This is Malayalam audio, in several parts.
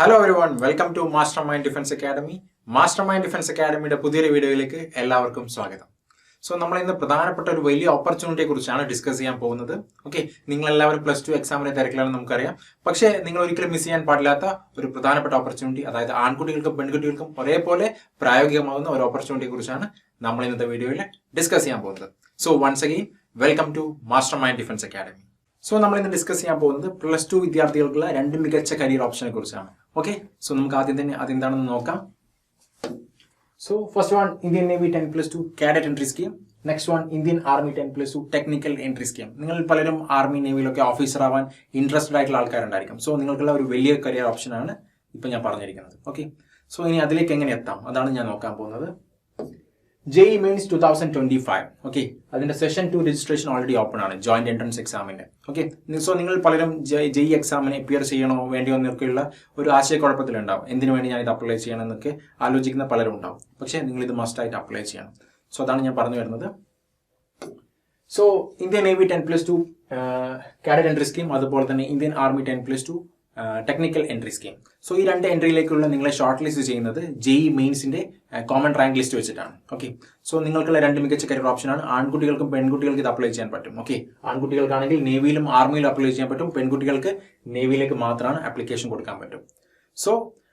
Hello everyone welcome to mastermind defence academy mastermind defence അക്കാഡമിയുടെ പുതിയൊരു വീഡിയോയിലേക്ക് എല്ലാവർക്കും സ്വാഗതം. സോ നമ്മൾ ഇന്ന് പ്രധാനപ്പെട്ട ഒരു വലിയ ഓപ്പർച്യൂണിറ്റിയെ കുറിച്ചാണ് ഡിസ്കസ് ചെയ്യാൻ പോകുന്നത്. ഓക്കെ നിങ്ങൾ എല്ലാവരും പ്ലസ് ടു എക്സാമിന്റെ തിരക്കിലാണ് നമുക്കറിയാം. പക്ഷേ നിങ്ങൾ ഒരിക്കലും മിസ് ചെയ്യാൻ പാടില്ലാത്ത ഒരു പ്രധാനപ്പെട്ട ഓപ്പർച്യൂണിറ്റി അതായത് ആൺകുട്ടികൾക്കും പെൺകുട്ടികൾക്കും ഒരേപോലെ പ്രായോഗികമാകുന്ന ഒരു ഓപ്പർച്യൂണിറ്റിയെ കുറിച്ചാണ് നമ്മൾ ഇന്നത്തെ വീഡിയോയിൽ ഡിസ്കസ് ചെയ്യാൻ പോകുന്നത്. So once again welcome to mastermind defence academy so നമ്മൾ ഇന്ന് ഡിസ്കസ് ചെയ്യാൻ പോകുന്നത് പ്ലസ് ടു വിദ്യാർത്ഥികൾക്കുള്ള രണ്ട് മികച്ച കരിയർ ഓപ്ഷനെ കുറിച്ചാണ്. ഓക്കെ സോ നമുക്ക് ആദ്യം തന്നെ അതെന്താണെന്ന് നോക്കാം. So first one Indian navy ten plus two cadet entry scheme next one Indian army ten plus two technical entry scheme നിങ്ങൾ പലരും ആർമി നേവിയിലൊക്കെ ഓഫീസർ ആവാൻ ഇൻട്രസ്റ്റഡ് ആയിട്ടുള്ള ആൾക്കാരുണ്ടായിരിക്കും. സോ നിങ്ങൾക്കുള്ള ഒരു വലിയ കരിയർ ഓപ്ഷനാണ് ഇപ്പം ഞാൻ പറഞ്ഞിരിക്കുന്നത്. ഓക്കെ സോ ഇനി അതിലേക്ക് എങ്ങനെ എത്താം? അതാണ് ഞാൻ നോക്കാൻ പോകുന്നത്. JEE mains two thousand twenty five okay അതിന്റെ session two registration already open ആണ്. ജോയിന്റ് എൻട്രൻസ് എക്സാമിന്റെ ഓക്കെ സോ നിങ്ങൾ പലരും ജെഇ എക്സാമിന് അപ്പിയർ ചെയ്യണോ വേണ്ടിയോ എന്നൊക്കെയുള്ള ഒരു ആശയക്കുഴപ്പത്തിലുണ്ടാവും. എന്തിനു വേണ്ടി ഞാൻ ഇത് അപ്ലൈ ചെയ്യണം എന്നൊക്കെ ആലോചിക്കുന്ന പലരും ഉണ്ടാവും. പക്ഷേ നിങ്ങൾ ഇത് മസ്റ്റ് ആയിട്ട് അപ്ലൈ ചെയ്യണം. സോ അതാണ് ഞാൻ പറഞ്ഞു വരുന്നത്. So Indian navy ten plus two cadet entry scheme അതുപോലെ തന്നെ Indian army ten plus two technical entry scheme so ഈ രണ്ട് എൻട്രിയിലേക്കുള്ള നിങ്ങളെ ഷോർട്ട് ലിസ്റ്റ് ചെയ്യുന്നത് ജെഇ മെയിൻസിന്റെ കോമൺ റാങ്ക് ലിസ്റ്റ് വെച്ചിട്ടാണ്. ഓക്കെ സോ നിങ്ങൾക്കുള്ള രണ്ട് മികച്ച കരിയർ ഓപ്ഷനാണ് ആൺകുട്ടികൾക്കും പെൺകുട്ടികൾക്ക് ഇത് അപ്ലൈ ചെയ്യാൻ പറ്റും. ഓക്കെ ആൺകുട്ടികൾക്കാണെങ്കിൽ നേവിയിലും ആർമിയിലും അപ്ലൈ ചെയ്യാൻ പറ്റും. പെൺകുട്ടികൾക്ക് നേവിയിലേക്ക് മാത്രമാണ് ആപ്ലിക്കേഷൻ കൊടുക്കാൻ പറ്റും. സോ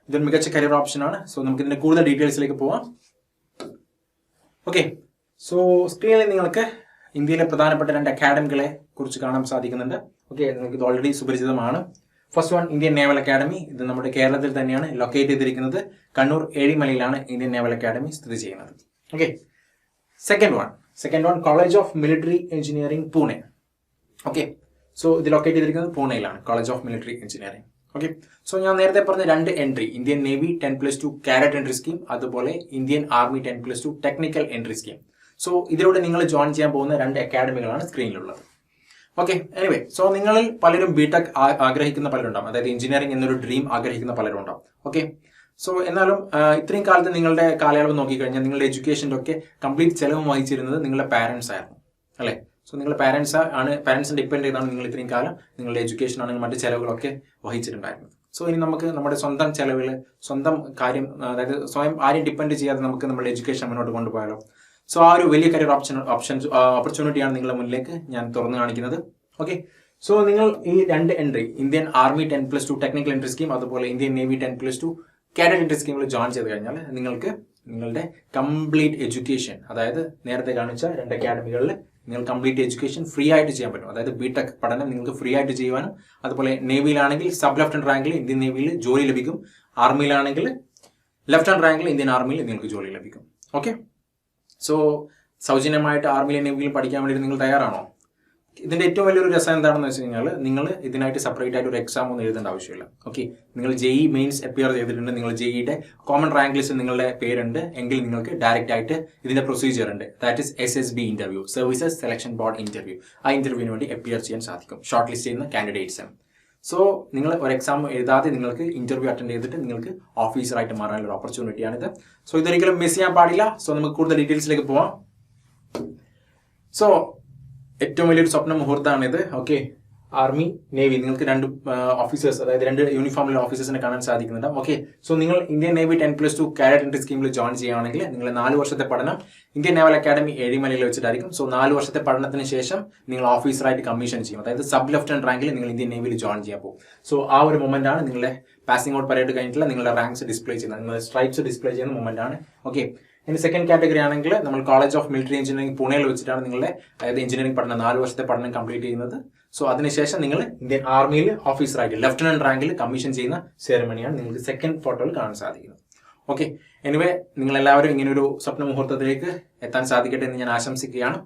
ഇതൊരു മികച്ച കരിയർ ഓപ്ഷനാണ് സോ നമുക്ക് ഇതിന്റെ കൂടുതൽ ഡീറ്റെയിൽസിലേക്ക് പോവാം. ഓക്കെ സോ സ്ക്രീനിൽ നിങ്ങൾക്ക് ഇന്ത്യയിലെ പ്രധാനപ്പെട്ട രണ്ട് അക്കാഡമികളെ കുറിച്ച് കാണാൻ സാധിക്കുന്നുണ്ട്. ഓക്കെ നിങ്ങൾക്ക് ഇത് already സുപരിചിതമാണ്. First one Indian naval academy ഇത് നമ്മുടെ കേരളത്തിൽ തന്നെയാണ് ലൊക്കേറ്റ് ചെയ്തിരിക്കുന്നത്. കണ്ണൂർ ഏഴിമലയിലാണ് ഇന്ത്യൻ നേവൽ അക്കാഡമി സ്ഥിതി ചെയ്യുന്നത്. Okay second one second one college of military engineering Pune okay so ഇത് ലൊക്കേറ്റ് ചെയ്തിരിക്കുന്നത് പൂനെയിലാണ് college of military engineering okay so ഞാൻ നേരത്തെ പറഞ്ഞ രണ്ട് entry Indian navy ten plus two cadet entry scheme അതുപോലെ Indian army ten plus two technical entry scheme so ഇതിലൂടെ നിങ്ങൾ ജോയിൻ ചെയ്യാൻ പോകുന്ന രണ്ട് അക്കാഡമികളാണ് സ്ക്രീനിലുള്ളത് ഓക്കെ എനിവേ സോ നിങ്ങളിൽ പലരും ബിടെക് ആഗ്രഹിക്കുന്ന പലരുണ്ടാവും. അതായത് എഞ്ചിനീയറിംഗ് എന്നൊരു ഡ്രീം ആഗ്രഹിക്കുന്ന പലരും ഉണ്ടാവും ഓക്കെ സോ എന്നാലും ഇത്രയും കാലത്ത് നിങ്ങളുടെ കാലയളവ് നോക്കിക്കഴിഞ്ഞാൽ നിങ്ങളുടെ എഡ്യൂക്കേഷന്റെ ഒക്കെ കംപ്ലീറ്റ് ചെലവ് വഹിച്ചിരുന്നത് നിങ്ങളുടെ പാരൻസ് ആയിരുന്നു. അല്ലേ? സോ നിങ്ങളുടെ പാരൻസ് ആണ് പാരൻസിനെ ഡിപ്പെൻഡ് ചെയ്താണ് നിങ്ങൾ ഇത്രയും കാലം നിങ്ങളുടെ എഡ്യൂക്കേഷൻ ആണെങ്കിൽ മറ്റു ചെലവുകളൊക്കെ വഹിച്ചിട്ടുണ്ടായിരുന്നത്. സോ ഇനി നമുക്ക് നമ്മുടെ സ്വന്തം ചെലവിൽ സ്വന്തം കാര്യം അതായത് സ്വയം ആരും ഡിപ്പെൻഡ് ചെയ്യാതെ നമുക്ക് നമ്മുടെ എഡ്യൂക്കേഷൻ മുന്നോട്ട് കൊണ്ടുപോയാലോ? സോ ആ ഒരു വലിയ കരിയർ ഓപ്ഷൻ ഓപ്ഷൻ ഓപ്പർച്യൂണിറ്റിയാണ് നിങ്ങളുടെ മുന്നിലേക്ക് ഞാൻ തുറന്നു കാണിക്കുന്നത്. ഓക്കെ സോ നിങ്ങൾ ഈ രണ്ട് entry Indian army ten plus two technical entry scheme അതുപോലെ Indian navy ten plus two cadet entry സ്കീമിൽ ജോയിൻ ചെയ്ത് കഴിഞ്ഞാൽ നിങ്ങൾക്ക് നിങ്ങളുടെ കംപ്ലീറ്റ് എഡ്യൂക്കേഷൻ അതായത് നേരത്തെ കാണിച്ച രണ്ട് അക്കാഡമികളിൽ നിങ്ങൾ കംപ്ലീറ്റ് എഡ്യൂക്കേഷൻ ഫ്രീ ആയിട്ട് ചെയ്യാൻ പറ്റും. അതായത് ബി ടെക് പഠനം നിങ്ങൾക്ക് ഫ്രീ ആയിട്ട് ചെയ്യുവാനും അതുപോലെ നേവിയിലാണെങ്കിൽ സബ് ലെഫ്റ്റനന്റ് റാങ്കിൽ ഇന്ത്യൻ നേവിയിൽ ജോലി ലഭിക്കും. ആർമിയിലാണെങ്കിൽ ലെഫ്റ്റനന്റ് റാങ്കിൽ ഇന്ത്യൻ ആർമിയിൽ നിങ്ങൾക്ക് ജോലി ലഭിക്കും. ഓക്കെ സോ സൗജന്യമായിട്ട് ആർമിയിൽ നേവിയിൽ പഠിക്കാൻ വേണ്ടി നിങ്ങൾ തയ്യാറാണോ? ഇതിന്റെ ഏറ്റവും വലിയൊരു രസം എന്താണെന്ന് വെച്ച് കഴിഞ്ഞാൽ നിങ്ങൾ ഇതിനായിട്ട് സെപ്പറേറ്റ് ആയിട്ട് ഒരു എക്സാം ഒന്നും എഴുതേണ്ട ആവശ്യമില്ല. ഓക്കെ നിങ്ങൾ ജെഇ മെയിൻസ് അപ്പിയർ ചെയ്തിട്ടുണ്ട്. നിങ്ങൾ ജെഇയുടെ കോമൺ റാങ്ക് ലിസ്റ്റ് നിങ്ങളുടെ പേരുണ്ട്. എങ്കിൽ നിങ്ങൾക്ക് ഡയറക്റ്റ് ആയിട്ട് ഇതിന്റെ പ്രൊസീജിയർ ഉണ്ട്. That is S S B interview services selection board interview ആ ഇന്റർവ്യൂവിന് വേണ്ടി അപ്പിയർ ചെയ്യാൻ സാധിക്കും. ഷോർട്ട് ലിസ്റ്റ് ചെയ്യുന്ന കാൻഡിഡേറ്റ്സ് സോ നിങ്ങൾ ഒരു എക്സാം എഴുതാതെ നിങ്ങൾക്ക് ഇന്റർവ്യൂ അറ്റൻഡ് ചെയ്തിട്ട് നിങ്ങൾക്ക് ഓഫീസറായിട്ട് മാറാനുള്ള ഒരു ഓപ്പർച്യൂണിറ്റിയാണിത് സോ ഇതൊരിക്കലും മിസ് ചെയ്യാൻ പാടില്ല. സോ നമുക്ക് കൂടുതൽ ഡീറ്റെയിൽസിലേക്ക് പോവാം. സോ ഏറ്റവും വലിയൊരു സ്വപ്ന മുഹൂർത്തമാണിത് ഓക്കെ ആർമി നേവി നിങ്ങൾക്ക് രണ്ട് ഓഫീസേഴ്സ് അതായത് രണ്ട് യൂണിഫോമിൽ ഓഫീസേഴ്സിനെ കാണാൻ സാധിക്കുന്നുണ്ട്. ഓക്കെ സോ നിങ്ങൾ Indian navy ten plus two cadet entry സ്കീമിൽ ജോയിൻ ചെയ്യുകയാണെങ്കിൽ നിങ്ങൾ നാല് വർഷത്തെ പഠനം ഇന്ത്യൻ നേവൽ അക്കാഡമി ഏഴിമലയിൽ വെച്ചിട്ടായിരിക്കും. സോ നാല് വർഷത്തെ പഠനത്തിന് ശേഷം നിങ്ങൾ ഓഫീസറായിട്ട് കമ്മീഷൻ ചെയ്യും. അതായത് സബ് ലെഫ്റ്റനന്റ് റാങ്കിൽ നിങ്ങൾ ഇന്ത്യൻ നേവിയിൽ ജോയിൻ ചെയ്യാൻ പോകും. സോ ആ ഒരു മൊമെന്റ് ആണ് നിങ്ങളുടെ പാസിംഗ് ഔട്ട് പരേഡ് കഴിഞ്ഞിട്ടുള്ള നിങ്ങളുടെ റാങ്ക്സ് ഡിസ്പ്ലേ ചെയ്യുന്നത്. നിങ്ങളുടെ സ്ട്രൈപ്സ് ഡിസ്പ്ലേ ചെയ്യുന്ന മൊമെന്റ് ആണ്. ഓക്കെ ഇനി സെക്കൻഡ് കാറ്റഗറി ആണെങ്കിൽ നമ്മൾ കോളേജ് ഓഫ് മിലിറ്ററി എഞ്ചിനീയറിംഗ് പൂനെയിൽ വെച്ചിട്ടാണ് നിങ്ങളുടെ അതായത് എഞ്ചിനീയറിംഗ് പഠനം നാല് വർഷത്തെ പഠനം കംപ്ലീറ്റ് ചെയ്യുന്നത്. സോ അതിനുശേഷം നിങ്ങൾ ഇന്ത്യൻ ആർമിയിൽ ഓഫീസറായിട്ട് ലെഫ്റ്റനന്റ് റാങ്കിൽ കമ്മീഷൻ ചെയ്യുന്ന സെറമണിയാണ് നിങ്ങൾക്ക് സെക്കൻഡ് ഫോട്ടോയിൽ കാണാൻ സാധിക്കുന്നത്. ഓക്കെ എനിവേ നിങ്ങൾ എല്ലാവരും ഇങ്ങനെ ഒരു സ്വപ്ന മുഹൂർത്തത്തിലേക്ക് എത്താൻ സാധിക്കട്ടെ എന്ന് ഞാൻ ആശംസിക്കുകയാണ്.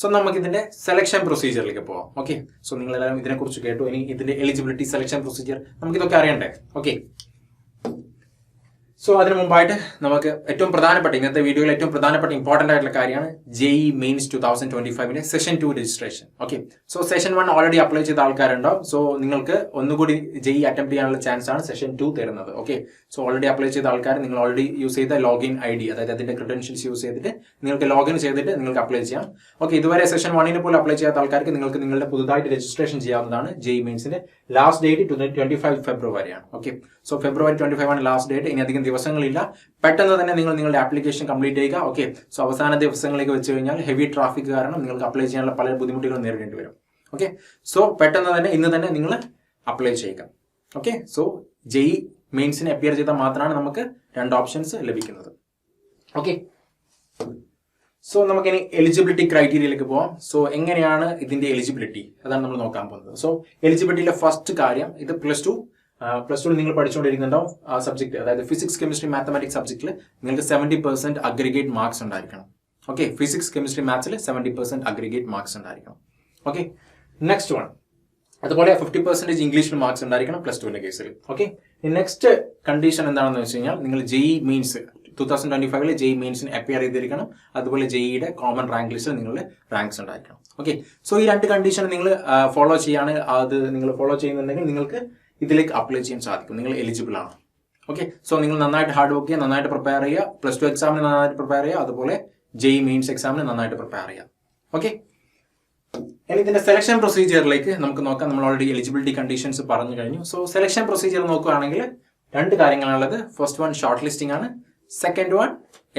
സോ നമുക്ക് ഇതിന്റെ സെലക്ഷൻ പ്രൊസീജിയറിലേക്ക് പോവാം. ഓക്കെ സോ നിങ്ങൾ എല്ലാവരും ഇതിനെക്കുറിച്ച് കേട്ടു. ഇനി ഇതിന്റെ എലിജിബിലിറ്റി സെലക്ഷൻ പ്രൊസീജിയർ നമുക്ക് ഇതൊക്കെ അറിയണ്ടേ? ഓക്കെ സോ അതിനു മുമ്പായിട്ട് നമുക്ക് ഏറ്റവും പ്രധാനപ്പെട്ട ഇന്നത്തെ വീഡിയോയിൽ ഏറ്റവും പ്രധാനപ്പെട്ട ഇമ്പോർട്ടന്റ് ആയിട്ടുള്ള കാര്യമാണ് JEE mains two thousand twenty ഫൈവിന്റെ session two registration okay so session one already apply ചെയ്ത ആൾക്കാരുണ്ടാവും സോ നിങ്ങൾക്ക് ഒന്നുകൂടി ജെഇ അറ്റംപ്റ്റ് ചെയ്യാനുള്ള ചാൻസ് ആണ് സെഷൻ ടു തരുന്നത്. ഓക്കെ സോ ഓൾറെഡി അപ്ലൈ ചെയ്ത ആൾക്കാർ നിങ്ങൾ ഓൾറെഡി യൂസ് ചെയ്ത ലോഗിൻ ഐ ഡി അതായത് അതിന്റെ ക്രിഡൻഷ്യൽസ് യൂസ് ചെയ്തിട്ട് നിങ്ങൾക്ക് ലോഗിൻ ചെയ്തിട്ട് നിങ്ങൾക്ക് അപ്ലൈ ചെയ്യാം. ഓക്കെ ഇതുവരെ സെഷൻ വണ്ണിന് പോലും അപ്ലൈ ചെയ്യാത്ത ആൾക്കാർക്ക് നിങ്ങൾക്ക് നിങ്ങളുടെ പുതുതായിട്ട് രജിസ്ട്രേഷൻ ചെയ്യാവുന്നതാണ് ജെഇ മെയിൻസിന്റെ last date twenty five ഫെബ്രുവരിയാണ് okay so February twenty five ആണ് ലാസ്റ്റ് ഡേറ്റ് ഇനി അധികം ദിവസങ്ങളില്ല. പെട്ടെന്ന് തന്നെ നിങ്ങൾ നിങ്ങളുടെ ആപ്ലിക്കേഷൻ കംപ്ലീറ്റ് ചെയ്യുക. ഓക്കെ സോ അവസാന ദിവസങ്ങളിലേക്ക് വെച്ച് കഴിഞ്ഞാൽ ഹെവി ട്രാഫിക് കാരണം നിങ്ങൾക്ക് അപ്ലൈ ചെയ്യാനുള്ള പല ബുദ്ധിമുട്ടുകളും നേരിടേണ്ടി വരും. ഓക്കെ സോ പെട്ടെന്ന് തന്നെ ഇന്ന് തന്നെ നിങ്ങൾ അപ്ലൈ ചെയ്യുക. ഓക്കെ സോ ജെയ് മെയിൻസിന് അപ്പിയർ ചെയ്താൽ മാത്രമാണ് നമുക്ക് രണ്ട് ഓപ്ഷൻസ് ലഭിക്കുന്നത്. ഓക്കെ സോ നമുക്കിനി എലിജിബിലിറ്റി ക്രൈറ്റീരിയയിലേക്ക് പോവാം. സോ എങ്ങനെയാണ് ഇതിന്റെ എലിജിബിലിറ്റി അതാണ് നമ്മൾ നോക്കാൻ പോകുന്നത്. സോ എലിജിബിലിറ്റിയിലെ ഫസ്റ്റ് കാര്യം ഇത് പ്ലസ് ടു പ്ലസ് ടു നിങ്ങൾ പഠിച്ചുകൊണ്ടിരിക്കുന്നുണ്ടാവും ആ സബ്ജക്ട് അതായത് ഫിസിക്സ് കെമിസ്ട്രി മാത്തമാറ്റിക്സ് സബ്ജക്റ്റിൽ നിങ്ങൾക്ക് സെവന്റി പെർസെന്റ് അഗ്രിഗേറ്റ് മാർക്സ് ഉണ്ടായിരിക്കണം. ഓക്കെ ഫിസിക്സ് കെമിസ്ട്രി മാത്സിൽ സെവന്റി പെർസെന്റ് അഗ്രിഗേറ്റ് മാർക്സ് ഉണ്ടായിരിക്കണം. ഓക്കെ നെക്സ്റ്റ് വൺ അതുപോലെ ഫിഫ്റ്റി പെർസെന്റേജ് ഇംഗ്ലീഷിൽ മാർക്സ് ഉണ്ടായിരിക്കണം പ്ലസ് ടുവിന്റെ കേസിൽ ഓക്കെ നെക്സ്റ്റ് കണ്ടീഷൻ എന്താണെന്ന് വെച്ച് കഴിഞ്ഞാൽ നിങ്ങൾ JEE mains two thousand twenty ഫൈവിൽ ജെഇ മീൻസിന് അപ്പിയർ ചെയ്തിരിക്കണം. അതുപോലെ ജെഇയുടെ കോമൺ റാങ്ക് ലിസ്റ്റിൽ നിങ്ങളുടെ റാങ്ക്സ് ഉണ്ടായിരിക്കണം. ഓക്കെ സോ ഈ രണ്ട് കണ്ടീഷൻ നിങ്ങൾ ഫോളോ ചെയ്യാണ്. അത് നിങ്ങൾ ഫോളോ ചെയ്യുന്നുണ്ടെങ്കിൽ നിങ്ങൾക്ക് ഇതിലേക്ക് അപ്ലൈ ചെയ്യാൻ സാധിക്കും. നിങ്ങൾ എലിജിബിൾ ആണ്. ഓക്കെ സോ നിങ്ങൾ നന്നായിട്ട് ഹാർഡ് വർക്ക് ചെയ്യുക നന്നായിട്ട് പ്രിപ്പയർ ചെയ്യുക. പ്ലസ് ടു എക്സാമിന് നന്നായിട്ട് പ്രിപ്പയർ ചെയ്യുക. അതുപോലെ ജെയ് മെയിൻസ് എക്സാമിന് നന്നായിട്ട് പ്രിപ്പയർ ചെയ്യുക. ഓക്കെ ഇനി ഇതിന്റെ സെലക്ഷൻ പ്രൊസീജിയറിലേക്ക് നമുക്ക് നോക്കാം. നമ്മൾ ഓൾറെഡി എലിജിബിലിറ്റി കണ്ടീഷൻസ് പറഞ്ഞു കഴിഞ്ഞു. സോ സെലക്ഷൻ പ്രൊസീജിയർ നോക്കുകയാണെങ്കിൽ രണ്ട് കാര്യങ്ങളാണുള്ളത് ഫസ്റ്റ് വൺ ഷോർട്ട് ലിസ്റ്റിംഗ് ആണ്. Second one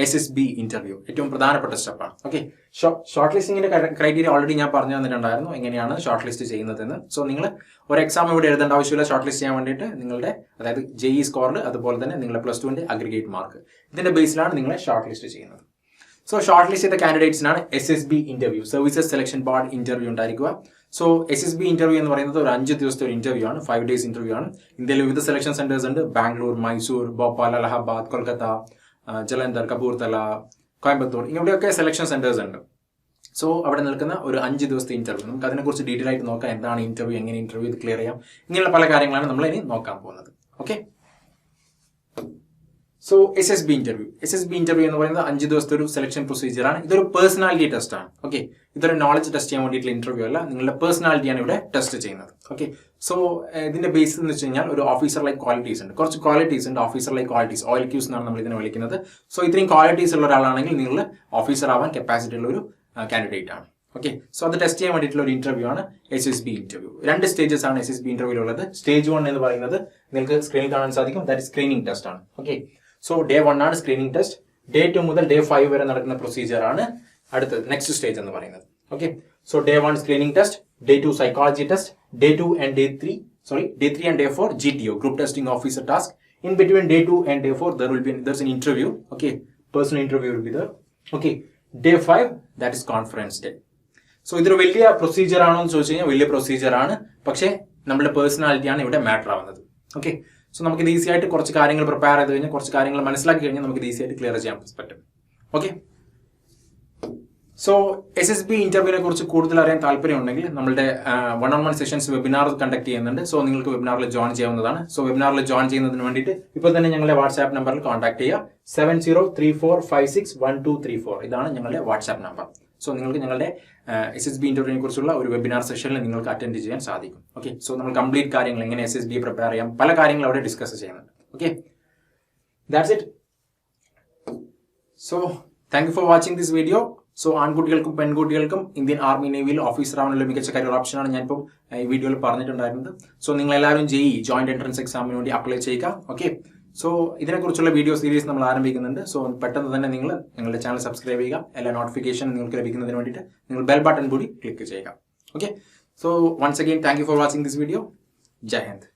S S B interview ഏറ്റവും പ്രധാനപ്പെട്ട സ്റ്റെപ്പാണ് ഓക്കെ ഷോർട്ട് ലിസ്റ്റിംഗിന്റെ ക്രൈറ്റീരിയ ഓൾറെഡി ഞാൻ പറഞ്ഞു തന്നിട്ടുണ്ടായിരുന്നു. എങ്ങനെയാണ് ഷോർട്ട് ലിസ്റ്റ് ചെയ്യുന്നതെന്ന്. സോ നിങ്ങൾ ഒരു എക്സാം ഇവിടെ എഴുതേണ്ട ആവശ്യമില്ല. ഷോർട്ട് ലിസ്റ്റ് ചെയ്യാൻ വേണ്ടിയിട്ട് നിങ്ങളുടെ അതായത് ജെ ഇ സ്കോറിൽ അതുപോലെ തന്നെ നിങ്ങളുടെ പ്ലസ് ടുവിന്റെ അഗ്രിഗേറ്റ് മാർക്ക് ഇതിന്റെ ബേസിലാണ് നിങ്ങളെ ഷോർട്ട് ലിസ്റ്റ് ചെയ്യുന്നത്. സോ ഷോർട്ട് ലിസ്റ്റ് ചെയ്ത കാൻഡിഡേറ്റ്സിനാണ് S S B interview services selection board interview ഉണ്ടായിരിക്കുക. So S S B interview എന്ന് പറയുന്നത് ഒരു അഞ്ച് ദിവസത്തെ ഒരു ഇന്റർവ്യൂ ആണ്. ഫൈവ് ഡേയ്സ് ഇന്റർവ്യൂ ആണ്. ഇന്ത്യയിൽ വിവിധ സെലക്ഷൻ സെന്റേഴ്സ് ഉണ്ട്. ബാംഗ്ലൂർ മൈസൂർ ഭോപ്പാൽ അലഹബാദ് കൊൽക്കത്ത ജലന്ധർ കപൂർത്തല കോയമ്പത്തൂർ ഇവിടെയൊക്കെ സെലക്ഷൻ സെന്റേഴ്സ് ഉണ്ട്. സോ അവിടെ നിൽക്കുന്ന ഒരു അഞ്ച് ദിവസത്തെ ഇന്റർവ്യൂ നമുക്ക് അതിനെക്കുറിച്ച് ഡീറ്റെയിൽ ആയിട്ട് നോക്കാം. എന്താണ് ഇന്റർവ്യൂ എങ്ങനെ ഇന്റർവ്യൂ ഇത് ക്ലിയർ ചെയ്യാം. ഇങ്ങനെയുള്ള പല കാര്യങ്ങളാണ് നമ്മൾ ഇനി നോക്കാൻ പോകുന്നത്. Okay so S S B interview S S B interview എന്ന് പറയുന്നത് അഞ്ച് ദിവസത്തെ ഒരു സെലക്ഷൻ പ്രൊസീജിയർ ആണ്. ഇതൊരു പേഴ്സണാലിറ്റി ടെസ്റ്റ് ആണ്. ഓക്കെ ഇതൊരു നോളജ് ടെസ്റ്റ് ചെയ്യാൻ വേണ്ടിയിട്ടുള്ള ഇന്റർവ്യൂ അല്ല. നിങ്ങളുടെ പേഴ്സണാലിറ്റിയാണ് ഇവിടെ ടെസ്റ്റ് ചെയ്യുന്നത്. ഓക്കെ സോ ഇതിന്റെ ബേസ് എന്ന് വെച്ച് കഴിഞ്ഞാൽ ഒരു ഓഫീസർ ലൈക്ക് ക്വാളിറ്റീസ് ഉണ്ട്. കുറച്ച് ക്വാളിറ്റീസ് ഉണ്ട്. Officer like qualities O L Qs എന്നാണ് നമ്മൾ ഇതിനെ വിളിക്കുന്നത്. സോ ഇത്രയും ക്വാളിറ്റീസ് ഉള്ള ഒരാളാണെങ്കിൽ നിങ്ങൾ ഓഫീസർ ആവാൻ കപ്പാസിറ്റി ഉള്ള ഒരു കാൻഡിഡേറ്റ് ആണ്. ഓക്കെ സോ അത് ടെസ്റ്റ് ചെയ്യാൻ വേണ്ടിയിട്ടുള്ള ഒരു ഇന്റർവ്യൂ ആണ് എസ് എസ് ബി ഇന്റർവ്യൂ രണ്ട് സ്റ്റേജസ് ആണ് എസ് എസ് ബി ഇന്റർവ്യൂ ഉള്ളത്. സ്റ്റേജ് വൺ എന്ന് പറയുന്നത് നിങ്ങൾക്ക് സ്ക്രീനിൽ കാണാൻ സാധിക്കും. ദാറ്റ് സ്ക്രീനിങ് ടെസ്റ്റ് ആണ്. ഓക്കെ സോ ഡേ വൺ ആണ് സ്ക്രീനിങ് ടെസ്റ്റ് ഡേ ടു മുതൽ ഡേ ഫൈവ് വരെ നടക്കുന്ന പ്രൊസീജിയർ ആണ് അടുത്തത് നെക്സ്റ്റ് സ്റ്റേജ് എന്ന് പറയുന്നത്. Okay so day one screening test day two psychology test day two and day three sorry day three and day four G T O group testing officer task in between day 2 and day 4 there will be there's an interview. Okay? Personal interview will be there. Okay? Day 5 that is conference day. So ഇതൊരു വലിയ പ്രൊസീജിയർ ആണോ എന്ന് ചോദിച്ചു കഴിഞ്ഞാൽ വലിയ പ്രൊസീജിയർ ആണ്. പക്ഷേ നമ്മുടെ പേഴ്സണാലിറ്റി ആണ് ഇവിടെ മാറ്റർ ആവുന്നത്. ഓക്കെ സോ നമുക്ക് ഇത് ഈസി ആയിട്ട് കുറച്ച് കാര്യങ്ങൾ പ്രിപ്പയർ ചെയ്ത് കഴിഞ്ഞാൽ കുറച്ച് കാര്യങ്ങൾ മനസ്സിലാക്കി കഴിഞ്ഞാൽ നമുക്ക് ഈസി ആയിട്ട് ക്ലിയർ ചെയ്യാൻ പറ്റും. Okay so S S B ഇന്റർവ്യൂവിനെ കുറിച്ച് കൂടുതൽ അറിയാൻ താല്പര്യമുണ്ടെങ്കിൽ നമ്മുടെ one on one sessions webinar conduct ചെയ്യുന്നുണ്ട്. സോ നിങ്ങൾക്ക് വെബിനാറിൽ ജോയിൻ ചെയ്യാവുന്നതാണ്. സോ വെബിനാറിൽ ജോയിൻ ചെയ്യുന്നതിന് വേണ്ടിയിട്ട് ഇപ്പോൾ തന്നെ ഞങ്ങളുടെ വാട്സ്ആപ്പ് നമ്പറിൽ കോൺടാക്ട് ചെയ്യുക. Seven zero three four five six one two three four ഇതാണ് ഞങ്ങളുടെ വാട്സ്ആപ്പ് നമ്പർ സോ നിങ്ങൾക്ക് ഞങ്ങളുടെ എസ് എസ് ബി ഇന്റർവ്യൂവിനെ കുറിച്ചുള്ള ഒരു വെബിനാർ സെഷനിൽ നിങ്ങൾക്ക് അറ്റൻഡ് ചെയ്യാൻ സാധിക്കും. ഓക്കെ സോ നമ്മൾ കംപ്ലീറ്റ് കാര്യങ്ങൾ എങ്ങനെ എസ് എസ് ബി പ്രിപ്പയർ ചെയ്യാം പല കാര്യങ്ങളും അവിടെ ഡിസ്കസ് ചെയ്യുന്നുണ്ട്. Okay that's it so thank you for watching this video so ആൺകുട്ടികൾക്കും പെൺകുട്ടികൾക്കും ഇന്ത്യൻ ആർമി നേവിയിൽ ഓഫീസർ ആവാനുള്ള മികച്ച കരിയർ ഓപ്ഷനാണ് ഞാനിപ്പം ഈ വീഡിയോയിൽ പറഞ്ഞിട്ടുണ്ടായിരുന്നത്. സോ നിങ്ങൾ എല്ലാവരും ജെഇ ജോയിന്റ് എൻട്രൻസ് എക്സാമിന് വേണ്ടി അപ്ലൈ ചെയ്യുക. ഓക്കെ സോ ഇതിനെക്കുറിച്ചുള്ള വീഡിയോ സീരീസ് നമ്മൾ ആരംഭിക്കുന്നുണ്ട്. സോ പെട്ടെന്ന് തന്നെ നിങ്ങൾ നിങ്ങളുടെ ചാനൽ സബ്സ്ക്രൈബ് ചെയ്യുക. എല്ലാ നോട്ടിഫിക്കേഷൻ നിങ്ങൾക്ക് ലഭിക്കുന്നതിന് വേണ്ടിയിട്ട് നിങ്ങൾ ബെൽ ബട്ടൺ കൂടി ക്ലിക്ക് ചെയ്യുക. Okay so once again thank you for watching this video Jai Hind